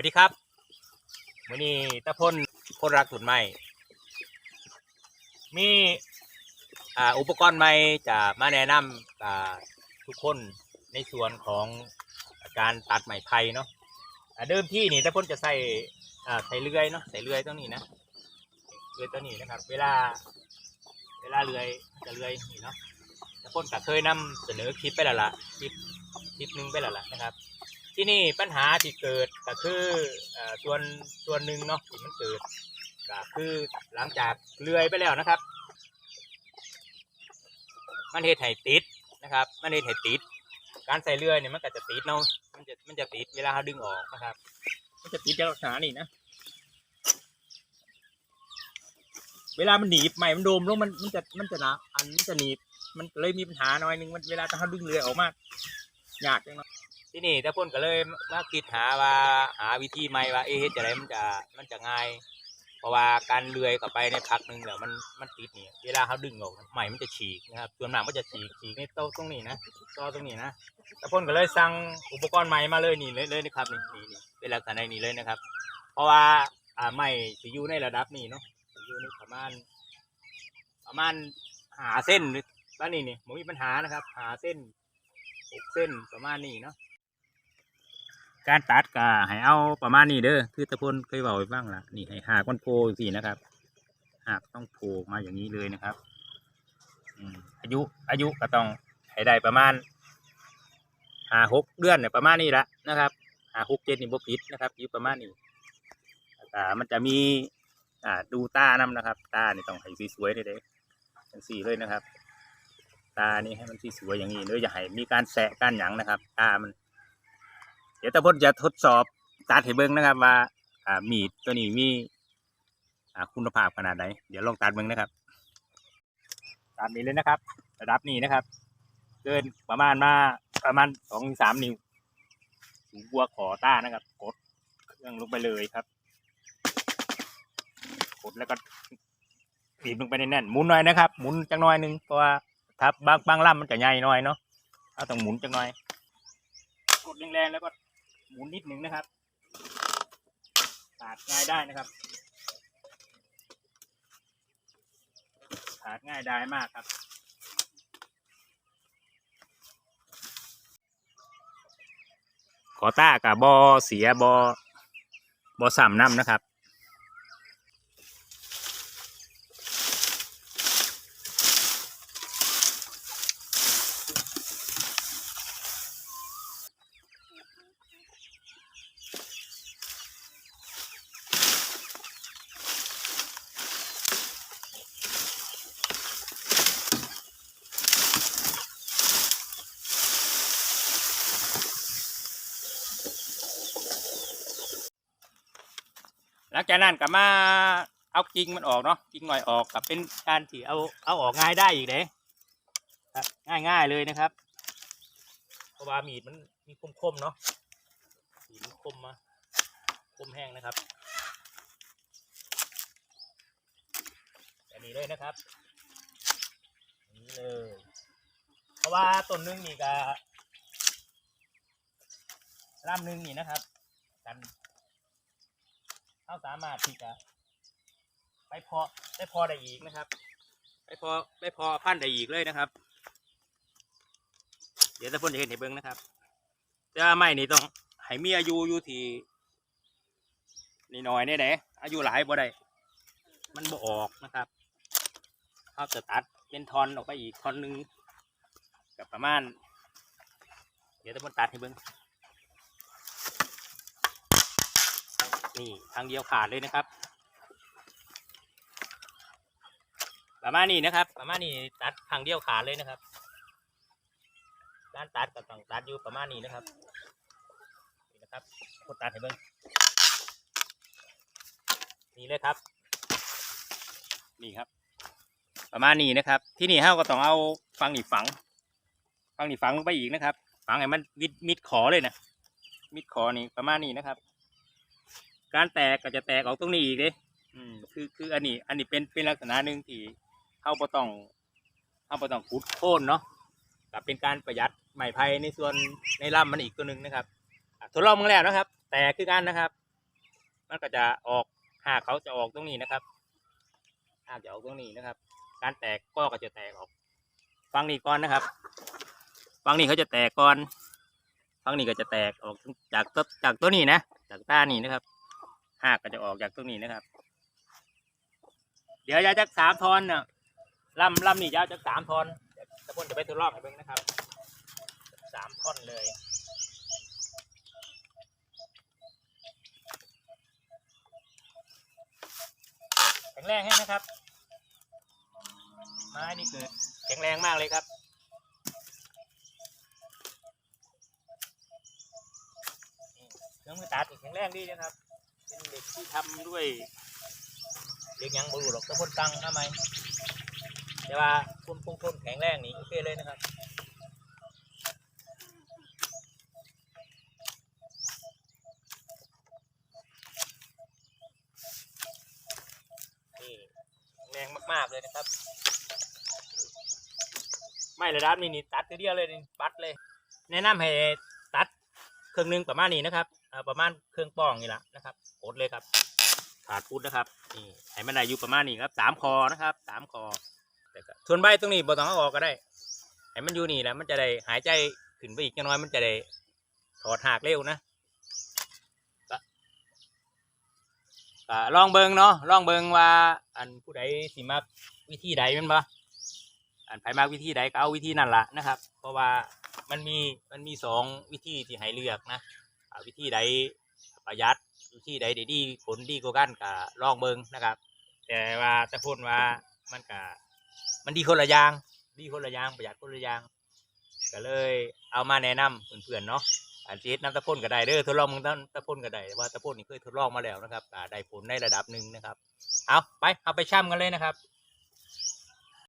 วัสดีครับวันนี้ตะพ่นคนรักสุดใหม่มีอ่าอุปกรณ์ใหม่จะมาแนะนำทุกคนในส่วนของการตัดไม้ไผ่เนาะเดิมที่นี่ตะพ่นจะใส่ใส่เลื่อยเนาะใส่เลื่อยตัวนี้นะเลื่อยตัวนี้นะครับ เวลาเวลาเลื่อยจะเลื่อยนี่เนาะตะพ่นก็เคยนำเสนอคลิปไปแล้วล่ะคลิปคลิปหนึงไปแล้วล่ะนะครับ ที่นี่ปัญหาที่เกิดก็คือส่วนส่วนหนึ่งเนาะที่มันเกิดก็คือหลังจากเลื่อยไปแล้วนะครับ มันเฮ็ดให้ติดนะครับ มันเฮ็ดให้ติด การใส่เลื่อยเนี่ยมันก็จะติดเนาะมันจะมันจะติดเวลาเราดึงออกนะครับ มันจะติดจากลักษณะนี่นะ เวลามันหนีบใหม่มันโดมลงมันมันจะมันจะหนะอันมันจะหนีบมันเลยมีปัญหาหน่อยหนึงมันเวลาถ้าเราดึงเรือออกมายากจังเนาะ ที่นี่แต่พ่นก็เลยมาคิดหาว่าหาวิธีใหม่ว่าเอ๊ะเฮ็ดจะไรมันจะมันจะง่าย เพราะว่าการเลื่อยเข้าไปในพักหนึ่งแล้วมันมันติดนี่เวลาเขาดึงออกใหม่มันจะฉีกนะครับส่วนมากมันจะฉีกฉีกในโต๊ะตรงนี้นะต่อตรงนี้นะแต่พ่นก็เลยสั่งอุปกรณ์ใหม่มาเลยนี่เลยเลยนะครับนี่นี่เป็นลักษณะนี้เลยนะครับ เพราะว่าอ่าใหม่จะอยู่ในระดับนี้เนาะอยู่ในประมาณประมาณหาเส้นบ้านนี้นี่ผมมีปัญหานะครับ หาเส้นหกเส้นประมาณนี้เนาะ การตัดก็ให้เอาประมาณนี้เด้อคือตะพนเคยบอกไว้บ้างละนี่ให้หากมันโผล่สินะครับ หากต้องโผล่มาอย่างนี้เลยนะครับอือายุอายุก็ต้องให้ได้ประมาณหาหกเดือนเนี่ยประมาณนี้ละนะครับหาหกเจ็ดนี่บ่ผิดนะครับอยู่ประมาณนี้แต่มันจะมีอ่าดูตานำนะครับ ตานี่ต้องให้สวยๆเลยเด้จังสี่เลยนะครับ ตานี่ให้มันสวยๆอย่างนี้เลยอย่าให้มีการแสะการหยังนะครับ ตามัน เดี๋ยวตะพดจะทดสอบตัดให้เบิ้งนะครับ ว่าอ่ามีดตัวนี้มีอ่าคุณภาพขนาดไหนเดี๋ยวลองตัดเบิ้งนะครับตามนี้เลยนะครับ ระดับนี้นะครับ เกินประมาณมาประมาณสองสามนิ้วสูงกว่าขอต้านะครับ กดเครื่องลงไปเลยครับ กดแล้วก็บีบลงไปแน่นหมุนหน่อยนะครับ หมุนจังหน่อยนึงเพราะว่าถ้าบางบางลำมันจะใหญ่หน่อยเนาะเราต้องหมุนจังหน่อย กดแรงๆแล้วก็ หมุนนิดหนึ่งนะครับขาดง่ายได้นะครับขาดง่ายได้มากครับ ขอต้ากับบอเสียบอบอสามน้ำนะครับ หลังจากนั้นก็มาเอากิ่งมันออกเนาะกิ่งหน่อยออกกับเป็นการที่เอาเอาออกง่ายได้อีกเด้ครับง่ายง่ายๆเลยนะครับเพราะว่ามีดมันมีคมคมๆเนาะมีดมันคมมาคมแห้งนะครับแบบนี้เลยนะครับนี้เลย เพราะว่าต้นหนึงนี่ก็ล่ามหนึงนี่นะครับกัน เขาสามารถที่จะ ไปพาะได้พอได้อีกนะครับ ไปพอได้พอพันได้อีกเลยนะครับ เดี๋ยวจะพ่นจะเห็นให้เบิ้งนะครับแต่ว่าไม่นี่ต้องให้มีอายุอยู่ที่นี่หน้อยเนี่ยไหนอายุหลายบ่ได้มันบ่ออกนะครับเขาจะตัดเป็นทอนออกไปอีกทอนหนึ่งกับประมาณ เดี๋ยวจะพ่นตัดให้เบิ้ง นี่ทางเดียวขาดเลยนะครับ ประมาณนี้นะครับ ประมาณนี้ตัดทางเดียวขาดเลยนะครับการตัดก็ต้องตัดอยู่ประมาณนี้นะครับนี่นะครับกดตัดให้เบิ้งนี่เลยครับ นี่ครับ ประมาณนี้นะครับ ที่นี่เฮาก็ต้องเอาฟังนี่ฝัง ฟังนี่ฝังลงไปอีกนะครับ ฝังให้มันมิดมิดขอเลยนะมิดขอนี่ประมาณนี้นะครับ การแตกก็จะแตกออกตรงนี้อีกเด้อืมคือคืออันนี้ อันนี้เป็นเป็นลักษณะหนึ่งที่เข้าบ่ต้องเข้าบ่ต้องขุดโค่นเนาะกับเป็นการประหยัดไม้ไผ่ในส่วนในลำมันอีกตัวหนึ่งนะครับอะทดลองมาแล้วนะครับ แตกคือกันนะครับ มันก็จะออกหากเขาจะออกตรงนี้นะครับหากจะออกตรงนี้นะครับ การแตกก็ก็จะแตกออกฟังนี้ก่อนนะครับฟังนี้เขาจะแตกก่อนฟังนี้ก็จะแตกออกจากต้นจากตัวนี้นะจากต้านี้นะครับ หากก็จะออกจากตรงนี้นะครับ เดี๋ยวยาวจากสามทอนน่ะลำลำนี่ยาวจากสามทอนตะพนจะไปทดลองให้เบิ่งนะครับสามท่อนเลยแข็งแรงให้นะครับ ไม้นี่คือแข็งแรงมากเลยครับเครื่องมือตัดแข็งแรงดีนะครับ เป็นเหล็กที่ทำด้วยเหล็กยังบรูหรอกตะพ่นตังทำไมแต่ว่าคุณคงทนแข็งแรงนี่โอเคเลยนะครับนี่แรงมากๆเลยนะครับ ไม่ระดับนี้นี่ตัดทีเดียวเลยนี่ปัดเลย แนะนำให้ตัดเครื่องหนึงประมาณนี้นะครับ ประมาณเครื่องป้องนี่แหละนะครับกดเลยครับขาดพุดนะครับนี่ให้มันได้อยู่ประมาณนี้ครับสามคอนะครับสามคอแต่ก็ส่วนใบตรงนี้บ่ต้องเอาออกก็ได้ให้มันอยู่นี่แหละมันจะได้หายใจขึ้นไปอีกน้อยมันจะได้ถอดหากเร็วนะก็ลองเบิงเนาะลองเบิงว่า อันผู้ใดสิมักวิธีใดมันบ่อันไผมักวิธีใดก็เอาวิธีนั่นละนะครับ เพราะว่ามันมีมันมีสองวิธีที่ให้เลือกนะ วิธีใดประหยัดวิธีใดได้ดีผลดีกว่ากันก็ลองเบิงนะครับ แต่ว่าแต่พูดว่ามันก็มันดีคนละอย่างดีคนละอย่างประหยัดคนละอย่างก็เลยเอามาแนะนำเพื่อนๆเนาะอันจีดน้ำตะพ่นก็ได้เด้อทดลองมึงตะพ่นก็ได้ว่าตะพ่นนี่เคยทดลองมาแล้วนะครับได้ผลในระดับหนึ่งนะครับ เอาไปเอาไปช่ำกันเลยนะครับ